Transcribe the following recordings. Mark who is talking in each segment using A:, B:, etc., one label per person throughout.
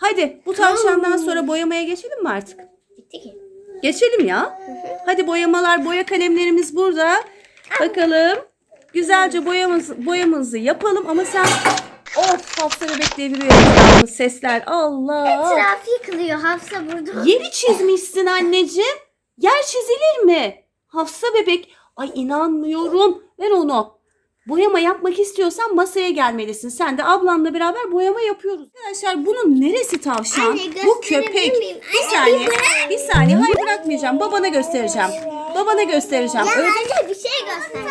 A: Hadi bu tavşandan sonra boyamaya geçelim mi artık?
B: Bitti ki.
A: Geçelim ya. Hadi boyamalar, boya kalemlerimiz burada. Bakalım. Güzelce boyamızı, boyamızı yapalım ama sen Of Hafsa bebek deviriyor. Sesler. Allah.
B: Etrafı yıkılıyor. Hafsa burada.
A: Yeri çizmişsin anneciğim. Yer çizilir mi? Hafsa bebek. Ay inanmıyorum. Ver onu. Boyama yapmak istiyorsan masaya gelmelisin. Sen de ablanla beraber boyama yapıyoruz. Arkadaşlar bunun neresi tavşan?
B: Anne,
A: Bu köpek.
B: miyim?
A: Bir
B: Anne,
A: saniye.
B: bir.
A: Bir saniye. Hayır bırakmayacağım. Babana göstereceğim. Babana göstereceğim.
B: Ya
A: Öyle-
B: anne bir şey göster.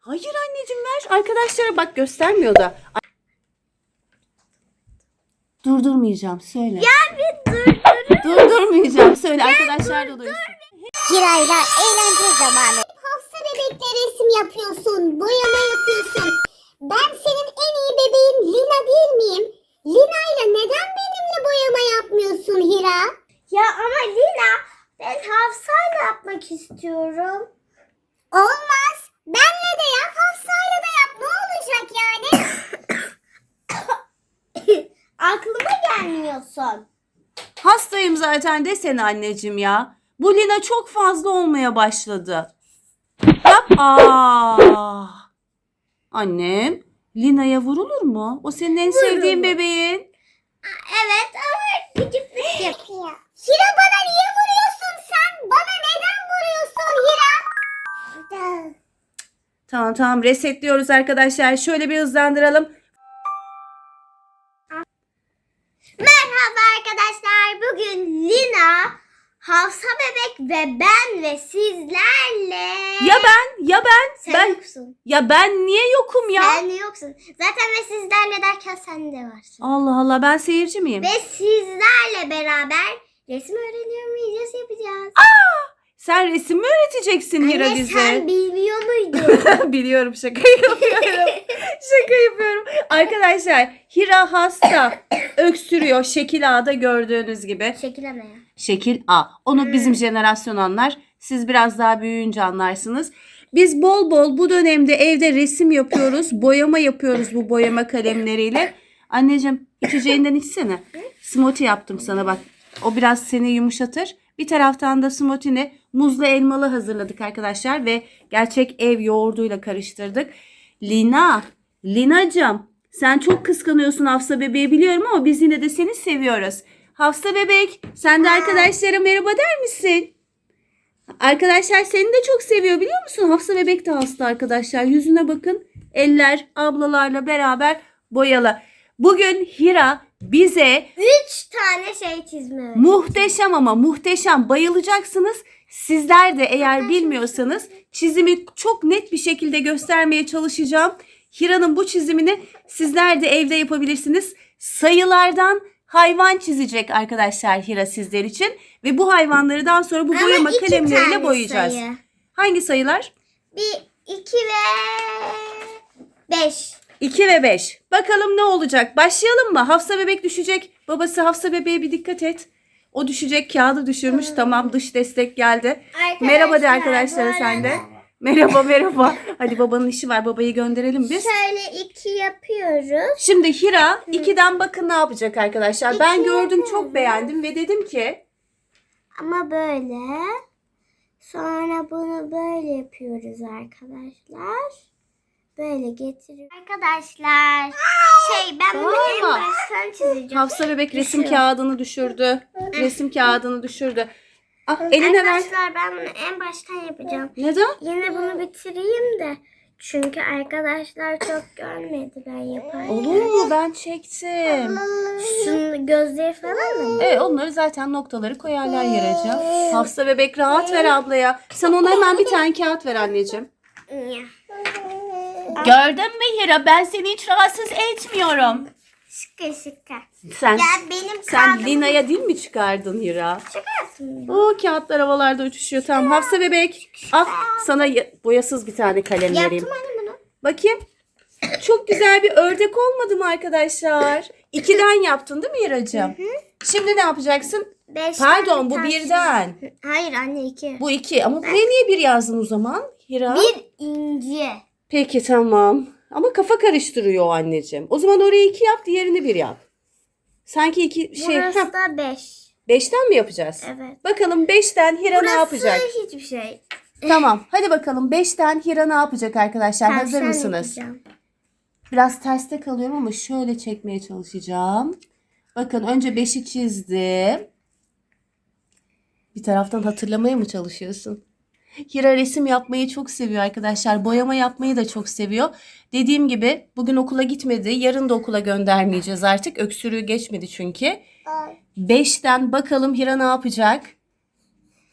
A: Hayır anneciğim ver. Arkadaşlara bak göstermiyor da. Durdurmayacağım. Söyle.
B: Ya bir dur.
A: Durdurmayacağım. Söyle arkadaşlar da duysun.
B: Kirayla eğlence zamanı. Hafsa bebekle resim yapıyorsun. Boyama yapıyorsun. Ben senin en iyi bebeğin Lina değil miyim? Lina ile neden benimle boyama yapmıyorsun Hira? Ya ama Lina ben Hafsa'yla yapmak istiyorum. Olmaz. Benle de yap, Hafsa'yla da yap. Ne olacak yani? Aklıma gelmiyorsun.
A: Hastayım zaten desene anneciğim ya. Bu Lina çok fazla olmaya başladı. Yap. Aa. Annem, Lina'ya vurulur mu? O senin en sevdiğin
B: Vurulur.
A: bebeğin.
B: Evet ama gıcıklık yapıyor. Hira bana niye vuruyorsun sen? Bana neden vuruyorsun Hira?
A: Tamam tamam resetliyoruz arkadaşlar. Şöyle bir hızlandıralım.
B: Ve ben ve sizlerle...
A: Ya ben, ya ben,
B: Sen
A: ben
B: yoksun.
A: ya ben niye yokum ya?
B: Sen yoksun. Zaten ve sizlerle derken sen de varsın.
A: Allah Allah ben seyirci miyim?
B: Ve sizlerle beraber resim öğreniyorum videosu yapacağız.
A: Sen resim mi öğreteceksin Hira
B: Anne
A: bize?
B: sen bilmiyor muydun?
A: Biliyorum şaka yapıyorum. şaka yapıyorum. Arkadaşlar Hira hasta. Öksürüyor. Şekil A'da gördüğünüz gibi.
B: Şekil ya.
A: Şekil A. Onu bizim jenerasyon anlar. Siz biraz daha büyüyünce anlarsınız. Biz bol bol bu dönemde evde resim yapıyoruz. Boyama yapıyoruz bu boyama kalemleriyle. Anneciğim içeceğinden içsene. Smoothie yaptım sana bak. O biraz seni yumuşatır. Bir taraftan da smoothie'ni muzlu elmalı hazırladık arkadaşlar ve gerçek ev yoğurduyla karıştırdık. Lina, Linacığım sen çok kıskanıyorsun Hafsa bebeği biliyorum ama biz yine de seni seviyoruz. Hafsa bebek sen de arkadaşlara merhaba der misin? Arkadaşlar seni de çok seviyor biliyor musun? Hafsa bebek de hasta arkadaşlar. Yüzüne bakın. Eller ablalarla beraber boyalı. Bugün Hira bize
B: Üç tane şey çizme.
A: muhteşem ama muhteşem bayılacaksınız. Sizler de eğer bilmiyorsanız çizimi çok net bir şekilde göstermeye çalışacağım. Hira'nın bu çizimini sizler de evde yapabilirsiniz. Sayılardan hayvan çizecek arkadaşlar Hira sizler için. Ve bu hayvanları daha sonra bu
B: Ama
A: boyama
B: iki
A: kalemleriyle
B: tane
A: boyayacağız.
B: sayı.
A: Hangi sayılar?
B: Bir, iki ve beş.
A: 2 ve 5. Bakalım ne olacak? Başlayalım mı? Hafsa bebek düşecek. Babası Hafsa bebeğe bir dikkat et. O düşecek kağıdı düşürmüş. Tamam dış destek geldi. Merhaba de arkadaşlara
B: bu
A: sen de.
B: arada
A: Merhaba merhaba. Hadi babanın işi var. Babayı gönderelim biz.
B: Şöyle iki yapıyoruz.
A: Şimdi Hira 2'den bakın ne yapacak arkadaşlar. Ben
B: İki
A: gördüm çok
B: yapıyoruz.
A: beğendim ve dedim ki
B: Ama böyle. Sonra bunu böyle yapıyoruz arkadaşlar. Böyle getiriyoruz. Arkadaşlar. Şey ben bunu en baştan çizeceğim.
A: Hafsa bebek resim kağıdını düşürdü. Resim kağıdını düşürdü. Ah, eline ver.
B: Arkadaşlar ben bunu en baştan yapacağım.
A: Neden?
B: Yine bunu bitireyim de. Çünkü arkadaşlar çok görmedi ben yaparken.
A: Olur mu? Ben çektim.
B: Şunun gözleri falan mı?
A: Evet onları zaten noktaları koyarlar canım. Hafsa bebek rahat ver ablaya. Sen ona hemen bir tane kağıt ver anneciğim. Gördün mü Hira ben seni hiç rahatsız etmiyorum.
B: Şıkka şıkka.
A: Sen
B: Ya benim
A: sen Lina'ya dil mi çıkardın Hira?
B: Çıkarsın.
A: O kağıtlar havalarda uçuşuyor. Tamam Hafsa bebek al sana ya- boyasız bir tane kalem vereyim.
B: Yaptım anne bunu.
A: Bakayım. Çok güzel bir ördek olmadı mı arkadaşlar? İkiden yaptın değil mi Hiracığım? Şimdi ne yapacaksın?
B: Beşten
A: Pardon bu birden.
B: çizdim. Hayır anne iki.
A: Bu iki. Ama buraya niye bir yazdın o zaman Hira?
B: Bir inci.
A: Peki tamam. Ama kafa karıştırıyor anneciğim. O zaman oraya iki yap, diğerini bir yap. Sanki iki şey.
B: Burası da 5.
A: beşten mi yapacağız?
B: Evet.
A: Bakalım beşten Hira ne yapacak?
B: hiçbir şey.
A: Tamam. Hadi bakalım beşten Hira ne yapacak arkadaşlar? Hazır
B: Tavşan
A: mısınız?
B: yapacağım.
A: Biraz terste kalıyorum ama şöyle çekmeye çalışacağım. Bakın önce 5'i çizdim. Bir taraftan hatırlamaya mı çalışıyorsun? Hira resim yapmayı çok seviyor arkadaşlar. Boyama yapmayı da çok seviyor. Dediğim gibi bugün okula gitmedi. Yarın da okula göndermeyeceğiz artık. Öksürüğü geçmedi çünkü. 5'ten bakalım Hira ne yapacak?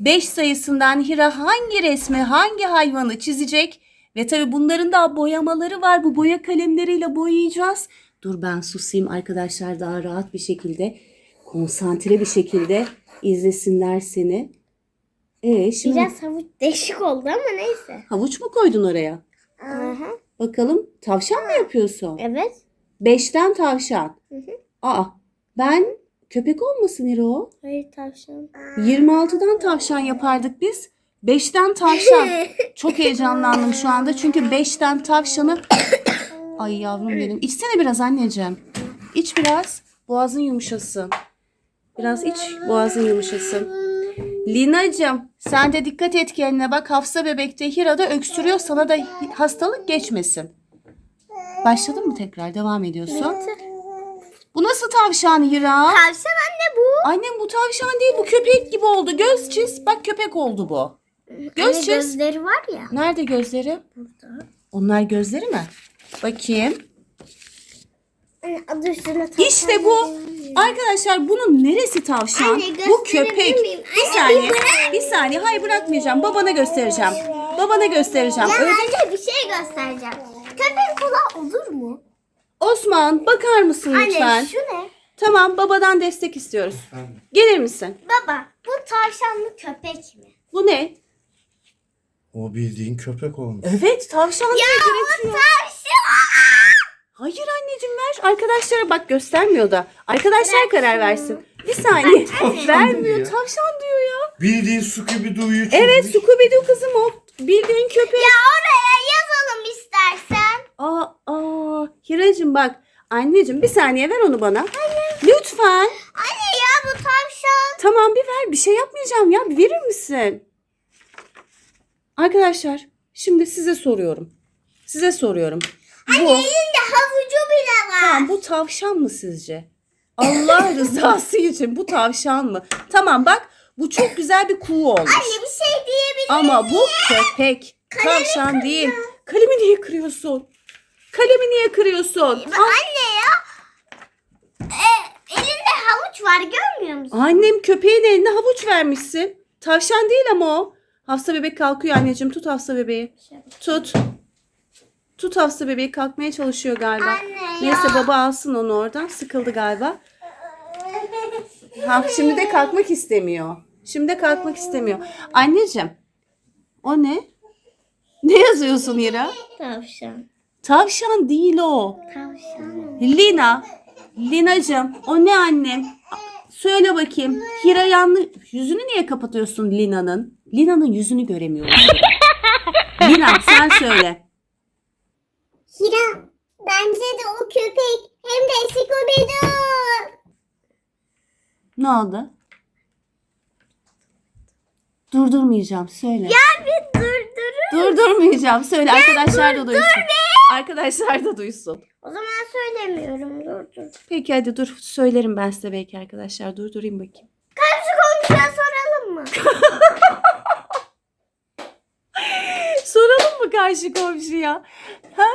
A: 5 sayısından Hira hangi resmi, hangi hayvanı çizecek? Ve tabii bunların da boyamaları var. Bu boya kalemleriyle boyayacağız. Dur ben susayım arkadaşlar daha rahat bir şekilde, konsantre bir şekilde izlesinler seni. Ee, şimdi
B: Biraz havuç değişik oldu ama neyse.
A: havuç mu koydun oraya?
B: Aha.
A: Bakalım tavşan mı yapıyorsun?
B: Evet.
A: Beşten tavşan.
B: Hı hı.
A: Aa ben köpek olmasın Hira o.
B: Hayır tavşan.
A: 26'dan tavşan yapardık biz. 5'ten tavşan. Çok heyecanlandım şu anda çünkü 5'ten tavşanı... Ay yavrum benim. İçsene biraz anneciğim. İç biraz. Boğazın yumuşasın. Biraz iç boğazın yumuşasın. Lina'cığım sen de dikkat et kendine bak Hafsa bebekte Hira'da öksürüyor sana da hastalık geçmesin. Başladın mı tekrar devam ediyorsun? Bu nasıl tavşan Hira?
B: Tavşan anne bu.
A: Annem bu tavşan değil bu köpek gibi oldu. Göz çiz. Bak köpek oldu bu. Göz
B: Anne
A: çiz.
B: gözleri var ya.
A: Nerede gözleri?
B: Burada.
A: Onlar gözleri mi? Bakayım.
B: Anne adı üstüne tavşan.
A: İşte bu. Arkadaşlar bunun neresi tavşan?
B: Anne,
A: bu köpek.
B: miyim?
A: Bir
B: Anne,
A: saniye.
B: bir
A: saniye. Hayır bırakmayacağım. Babana göstereceğim. Babana göstereceğim.
B: Ya
A: Öyle-
B: anne bir şey göstereceğim. Köpek kulağı olur mu?
A: Osman bakar mısın lütfen?
B: Anne şu ne?
A: Tamam babadan destek istiyoruz. Gelir misin?
B: Baba bu tavşan mı köpek mi?
A: Bu ne?
C: O bildiğin köpek olmuş.
A: Evet tavşan diye diretiyor.
B: Tavşan.
A: Hayır anneciğim ver. Arkadaşlara bak göstermiyor da. Arkadaşlar karar versin. Bir saniye. Vermiyor.
C: diyor.
A: Tavşan diyor ya.
C: Bildiğin Scooby-Doo'yu çizmiş.
A: Evet Scooby-Doo kızım o. Bildiğin köpek.
B: Ya oraya yazalım istersen.
A: Aa, aa. Hiracığım bak. Anneciğim bir saniye ver onu bana. Lütfen.
B: Anne ya bu tavşan.
A: Tamam bir ver. Bir şey yapmayacağım ya. Bir verir misin? Arkadaşlar şimdi size soruyorum. Size soruyorum. Bu,
B: Elinde havucu bile var.
A: tamam, bu tavşan mı sizce? Allah rızası için bu tavşan mı? Tamam bak bu çok güzel bir kuğu olmuş.
B: Anne bir şey diyebilir
A: Ama bu köpek. Tavşan değil. Kalemi niye kırıyorsun? Kalemi niye kırıyorsun? Al.
B: Anne ya. E, elinde havuç var görmüyor musun?
A: Annem köpeğin eline havuç vermişsin. Tavşan değil ama o. Hafsa bebek kalkıyor anneciğim. Tut Hafsa bebeği. Tut. Tut Hafsa bebeği kalkmaya çalışıyor galiba.
B: Anne ya.
A: Neyse baba alsın onu oradan. Sıkıldı galiba. Ha, şimdi de kalkmak istemiyor. Şimdi de kalkmak istemiyor. Anneciğim. O ne? Ne yazıyorsun Hira?
B: Tavşan.
A: Tavşan değil o.
B: Tavşan.
A: Lina. Linacığım o ne annem? Söyle bakayım. Hira yanlış. Yüzünü niye kapatıyorsun Lina'nın? Lina'nın yüzünü göremiyoruz. Lina sen söyle.
B: Hira bence de o köpek hem de Scooby-Doo.
A: Ne oldu? Durdurmayacağım söyle.
B: Ya bir durdurun.
A: Durdurmayacağım söyle arkadaşlar da duysun. Arkadaşlar da duysun.
B: O zaman söylemiyorum dur dur.
A: Peki hadi dur söylerim ben size belki arkadaşlar. Durdurayım bakayım.
B: Karşı komşuya soralım mı?
A: Soralım mı karşı komşuya? Ha?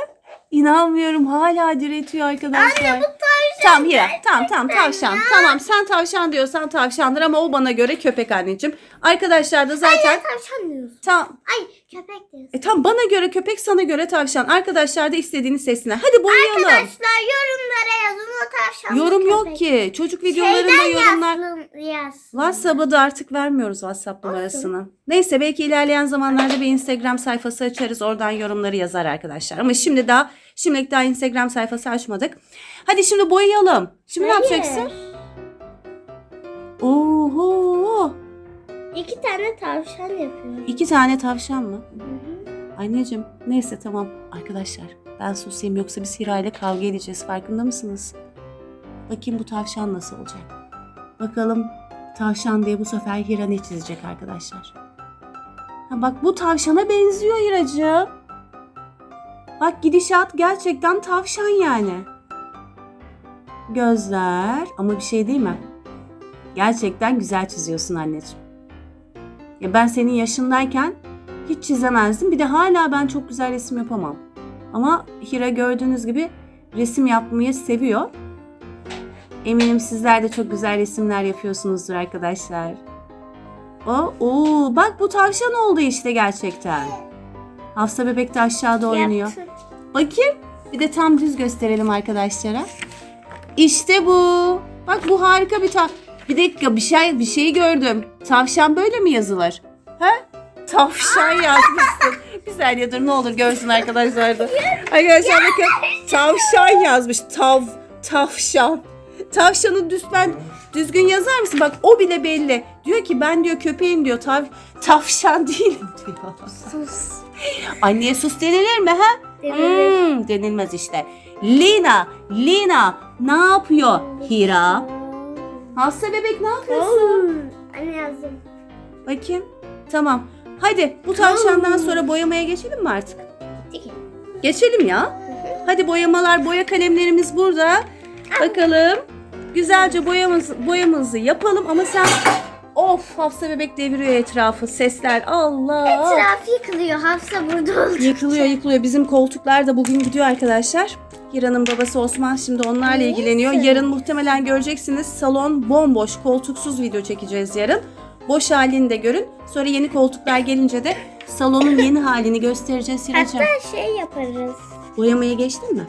A: İnanmıyorum hala diretiyor arkadaşlar.
B: Anne bu tavşan.
A: Tamam Hira. Tamam tamam tavşan. Tamam sen tavşan diyorsan tavşandır ama o bana göre köpek anneciğim. Arkadaşlar da zaten
B: Ay tavşan diyorsun.
A: tam
B: Ay köpek diyorsun.
A: e, tam bana göre köpek sana göre tavşan. Arkadaşlar da istediğini seçsinler. Hadi boyayalım.
B: Arkadaşlar yorumlara yazın o tavşan.
A: Yorum yok ki. Çocuk videolarında
B: Şeyden
A: yorumlar.
B: yazsın, yaz.
A: WhatsApp'a da artık vermiyoruz WhatsApp numarasını. Neyse belki ilerleyen zamanlarda bir Instagram sayfası açarız. Oradan yorumları yazar arkadaşlar. Ama şimdi daha şimdilik daha Instagram sayfası açmadık. Hadi şimdi boyayalım. Şimdi ne
B: Hayır.
A: yapacaksın? Oho!
B: İki tane tavşan yapıyorum.
A: İki tane tavşan mı? Anneciğim neyse tamam arkadaşlar ben susayım yoksa biz Hira ile kavga edeceğiz farkında mısınız? Bakayım bu tavşan nasıl olacak. Bakalım tavşan diye bu sefer Hira ne çizecek arkadaşlar. Ha bak bu tavşana benziyor Hiracığım. Bak gidişat gerçekten tavşan yani. Gözler ama bir şey değil mi? Gerçekten güzel çiziyorsun anneciğim. Ya ben senin yaşındayken hiç çizemezdim. Bir de hala ben çok güzel resim yapamam. Ama Hira gördüğünüz gibi resim yapmayı seviyor. Eminim sizler de çok güzel resimler yapıyorsunuzdur arkadaşlar. O, oo, bak bu tavşan oldu işte gerçekten. Hafsa bebek de aşağıda oynuyor.
B: Yaptım.
A: Bakayım. Bir de tam düz gösterelim arkadaşlara. İşte bu. Bak bu harika bir tav. Bir dakika bir şey bir şey gördüm. Tavşan böyle mi yazılır? Ha? Tavşan yazmışsın. bir saniye dur ne olur görsün arkadaşlar da. Arkadaşlar bakın tavşan yazmış. Tav tavşan. Tavşanı düz ben düzgün yazar mısın? Bak o bile belli. Diyor ki ben diyor köpeğim diyor. Tav tavşan değilim diyor.
B: Sus.
A: Anneye sus denilir mi ha?
B: Denilir.
A: Hmm, denilmez işte. Lina, Lina ne yapıyor? Hira. Hasta bebek ne yapıyorsun?
B: Anne yazdım.
A: Bakayım. Tamam. Hadi bu tavşandan sonra boyamaya geçelim mi artık? Geçelim ya. Hadi boyamalar, boya kalemlerimiz burada. Bakalım. Güzelce boyamızı, boyamızı yapalım ama sen... Of Hafsa bebek deviriyor etrafı. Sesler. Allah.
B: Etraf yıkılıyor. Hafsa burada oldu.
A: Yıkılıyor yıkılıyor. Bizim koltuklar da bugün gidiyor arkadaşlar. Hira'nın babası Osman şimdi onlarla ilgileniyor. Yarın muhtemelen göreceksiniz salon bomboş, koltuksuz video çekeceğiz yarın. Boş halini de görün. Sonra yeni koltuklar gelince de salonun yeni halini göstereceğiz Hira'cığım.
B: Hatta şey yaparız.
A: Boyamaya geçtin mi?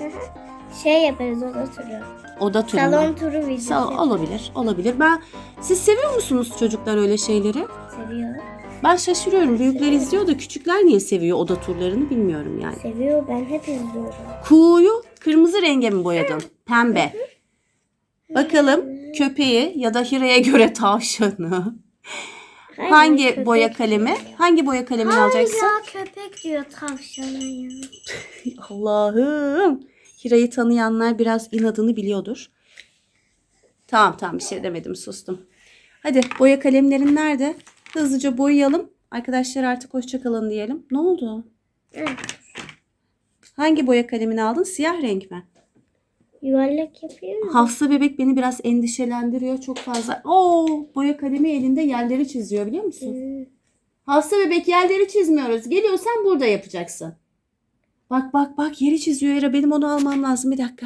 B: Şey yaparız oda turu.
A: Oda turu mu?
B: Salon turu videosu.
A: Sal- olabilir, olabilir. Ben siz seviyor musunuz çocuklar öyle şeyleri?
B: Seviyor.
A: Ben şaşırıyorum. Büyükler izliyor da küçükler niye seviyor oda turlarını bilmiyorum yani.
B: Seviyor. Ben hep izliyorum.
A: Kuğuyu kırmızı renge mi boyadın? Pembe. Bakalım köpeği ya da Hira'ya göre tavşanı.
B: Hayır,
A: Hangi
B: köpek
A: boya kalemi? Hangi boya kalemini alacaksın?
B: Hala köpek diyor tavşana ya.
A: Allah'ım. Hira'yı tanıyanlar biraz inadını biliyordur. Tamam tamam bir şey demedim sustum. Hadi boya kalemlerin nerede? Hızlıca boyayalım. Arkadaşlar artık hoşçakalın diyelim. Ne oldu?
B: Evet.
A: Hangi boya kalemini aldın? Siyah renk mi?
B: Yuvarlak yapıyor mu?
A: Hafsa bebek beni biraz endişelendiriyor çok fazla. Oo, boya kalemi elinde yerleri çiziyor biliyor musun?
B: Hmm.
A: Hafsa bebek yerleri çizmiyoruz. Geliyorsan burada yapacaksın. Bak bak bak yeri çiziyor Era. Benim onu almam lazım bir dakika.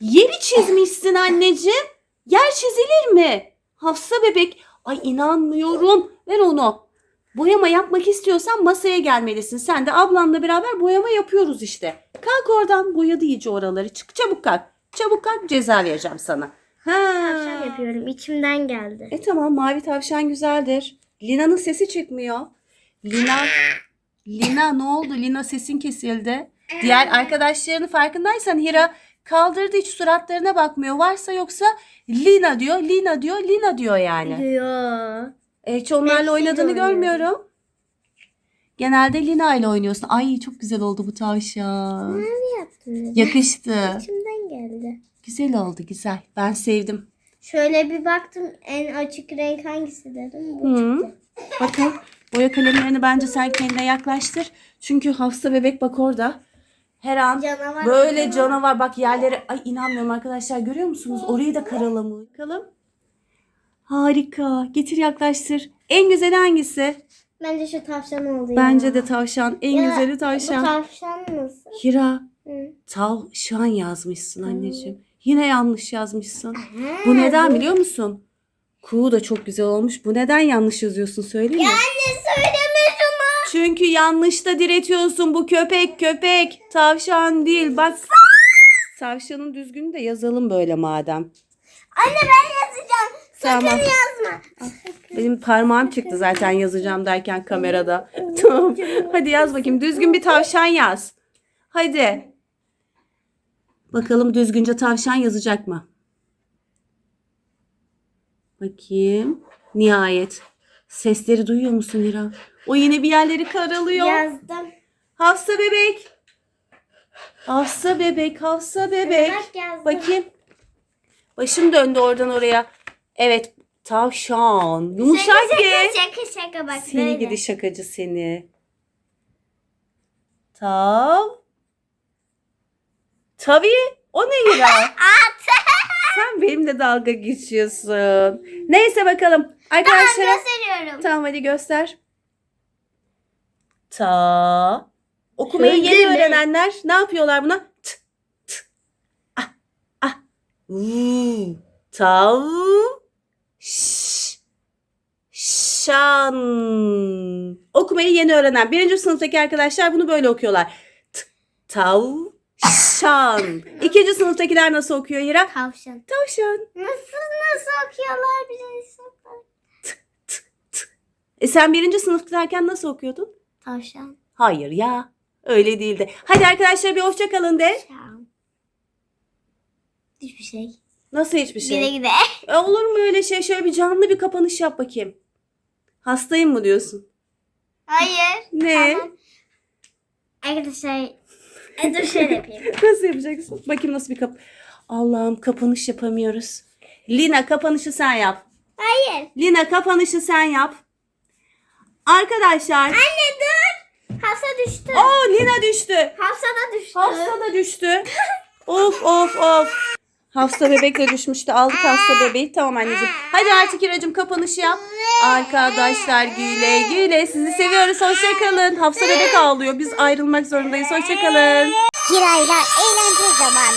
A: Yeri çizmişsin anneciğim. Yer çizilir mi? Hafsa bebek. Ay inanmıyorum. Ver onu. Boyama yapmak istiyorsan masaya gelmelisin. Sen de ablanla beraber boyama yapıyoruz işte. Kalk oradan boyadı iyice oraları. Çık çabuk kalk. Çabuk kalk ceza vereceğim sana. Ha.
B: Tavşan yapıyorum. İçimden geldi.
A: E tamam mavi tavşan güzeldir. Lina'nın sesi çıkmıyor. Lina Lina ne oldu? Lina sesin kesildi. Diğer arkadaşlarının farkındaysan Hira kaldırdı hiç suratlarına bakmıyor. Varsa yoksa Lina diyor, Lina diyor, Lina diyor yani.
B: Diyor.
A: E, hiç onlarla oynadığını
B: oynuyorum.
A: görmüyorum. Genelde Lina ile oynuyorsun. Ay çok güzel oldu bu tavşan.
B: Ne yaptın?
A: Yakıştı.
B: İçimden geldi.
A: Güzel oldu güzel. Ben sevdim.
B: Şöyle bir baktım en açık renk hangisi dedim. Bu
A: Hı.
B: çıktı.
A: Bakın boya kalemlerini bence sen kendine yaklaştır. Çünkü hafsa bebek bak orada. Her an
B: Canavar.
A: böyle canavar bak yerlere ay inanmıyorum arkadaşlar görüyor musunuz? Orayı da karalamış. Bakalım. Harika. Getir yaklaştır. En güzeli hangisi?
B: Bence şu tavşan oldu ya.
A: Bence de tavşan. En
B: Ya,
A: güzeli
B: Bu
A: tavşan.
B: tavşan nasıl?
A: Hira
B: Hı.
A: tavşan yazmışsın anneciğim. Yine yanlış yazmışsın. Bu neden biliyor musun? Kuğu da çok güzel olmuş. Bu neden yanlış yazıyorsun söyleyeyim mi?
B: Anne söyleme şunu.
A: Çünkü yanlışta diretiyorsun bu köpek köpek. Tavşan değil bak. Tavşanın düzgünü de yazalım böyle madem.
B: Anne ben yazacağım.
A: Tamam.
B: Yazma.
A: Benim parmağım çıktı zaten yazacağım derken kamerada. tamam. Hadi yaz bakayım. Düzgün bir tavşan yaz. Hadi. Bakalım düzgünce tavşan yazacak mı? Bakayım. Nihayet. Sesleri duyuyor musun Hira? O yine bir yerleri karalıyor.
B: Yazdım.
A: Hafsa bebek. Hafsa bebek, Hafsa bebek.
B: Yazdım.
A: Bakayım. Başım döndü oradan oraya. Evet tavşan. Yumuşak ye.
B: Şaka şaka bak
A: Seni
B: böyle.
A: gidi şakacı seni. Tav. Tabii. O ne Hira? Benimle dalga geçiyorsun. Neyse bakalım. Arkadaşlar.
B: gösteriyorum.
A: Tamam hadi göster. Ta. Okumayı
B: Şöyle
A: yeni
B: mi?
A: öğrenenler ne yapıyorlar buna? T, t, ah, ah. Vuu. Tav. Ş. Şan. Okumayı yeni öğrenen birinci sınıftaki arkadaşlar bunu böyle okuyorlar. T, tav. Şan. İkinci sınıftakiler nasıl okuyor Hira?
B: Tavşan.
A: Tavşan.
B: Nasıl nasıl okuyorlar birinci sınıflar?
A: E sen birinci sınıftayken nasıl okuyordun?
B: Tavşan.
A: Hayır ya. Öyle değildi. Hadi arkadaşlar bir hoşça kalın de.
B: Tavşan. Hiçbir şey.
A: Nasıl hiçbir şey?
B: gide.
A: E, olur mu öyle şey? Şöyle bir canlı bir kapanış yap bakayım. Hastayım mı diyorsun?
B: Hayır.
A: Ne?
B: Tamam. Arkadaşlar e, dur şöyle yapayım.
A: Nasıl yapacaksın? Bakayım nasıl bir kap... Allah'ım kapanış yapamıyoruz. Lina kapanışı sen yap.
B: Hayır.
A: Lina kapanışı sen yap. Arkadaşlar.
B: Anne dur. Hafsa düştü.
A: Oo Lina düştü.
B: Hafsa da düştü.
A: Hafsa da düştü. Of of of. Hafsa bebek de düşmüştü. Aldık hasta bebeği. Tamam anneciğim. Hadi artık İracığım kapanışı yap. Arkadaşlar güle güle. Sizi seviyoruz. Hoşçakalın. Hafsa bebek ağlıyor. Biz ayrılmak zorundayız. Hoşçakalın.
B: Hirayla eğlence zamanı.